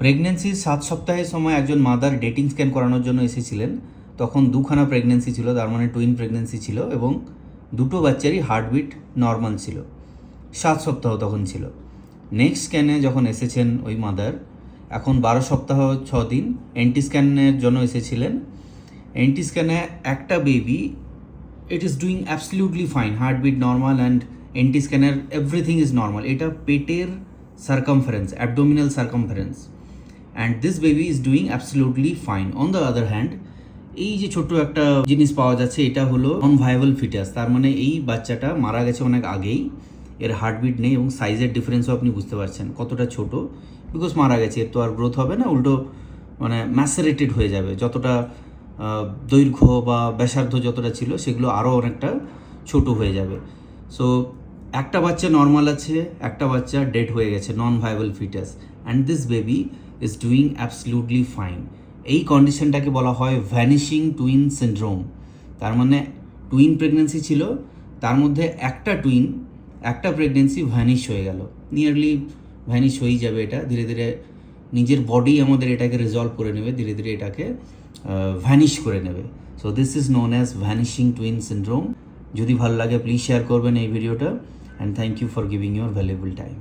প্রেগনেন্সির সাত সপ্তাহের সময় একজন মাদার ডেটিং স্ক্যান করানোর জন্য এসেছিলেন। তখন দুখানা প্রেগনেন্সি ছিল, তার মানে টুইন প্রেগনেন্সি ছিল এবং দুটো বাচ্চারই হার্টবিট নর্মাল ছিল। সাত সপ্তাহ তখন ছিল। নেক্সট স্ক্যানে যখন এসেছেন ওই মাদার এখন বারো সপ্তাহ ছ দিন এন্টি স্ক্যানের জন্য এসেছিলেন। এন্টি স্ক্যানে একটা baby it is doing absolutely fine heartbeat normal and NT স্ক্যানের everything is normal এটা পেটের circumference abdominal circumference and this baby is doing absolutely fine on the other hand এই যে ছোট্ট একটা জিনিস পাওয়া যাচ্ছে, এটা হলো নন ভায়াবল ফিটাস তার মানে এই বাচ্চাটা মারা গেছে অনেক আগেই। এর হার্টবিট নেই এবং সাইজের ডিফারেন্সও আপনি বুঝতে পারছেন কতটা ছোট। বিকজ মারা গেছে, এর তো আর গ্রোথ হবে না, উল্টো মানে ম্যাসারেটেড হয়ে যাবে। যতটা দৈর্ঘ্য বা ব্যাসার্ধ যতটা ছিল, সেগুলো আরও অনেকটা ছোট হয়ে যাবে। সো একটা বাচ্চা নর্মাল আছে, একটা বাচ্চা ডেড হয়ে গেছে non viable foetus and this baby is doing absolutely fine এই কন্ডিশনটাকে বলা হয় ভ্যানিশিং টুইন সিন্ড্রোম তার মানে টুইন প্রেগনেন্সি ছিল, তার মধ্যে একটা টুইন একটা প্রেগনেন্সি ভ্যানিশ হয়ে গেল। নিয়ারলি ভ্যানিশ হয়েই যাবে এটা। ধীরে ধীরে নিজের বডি আমাদের এটাকে রিজলভ করে নেবে, ধীরে ধীরে এটাকে ভ্যানিশ করে নেবে। So this is known as vanishing twin syndrome যদি ভালো লাগে প্লিজ শেয়ার করবেন এই ভিডিওটা and thank you for giving your valuable time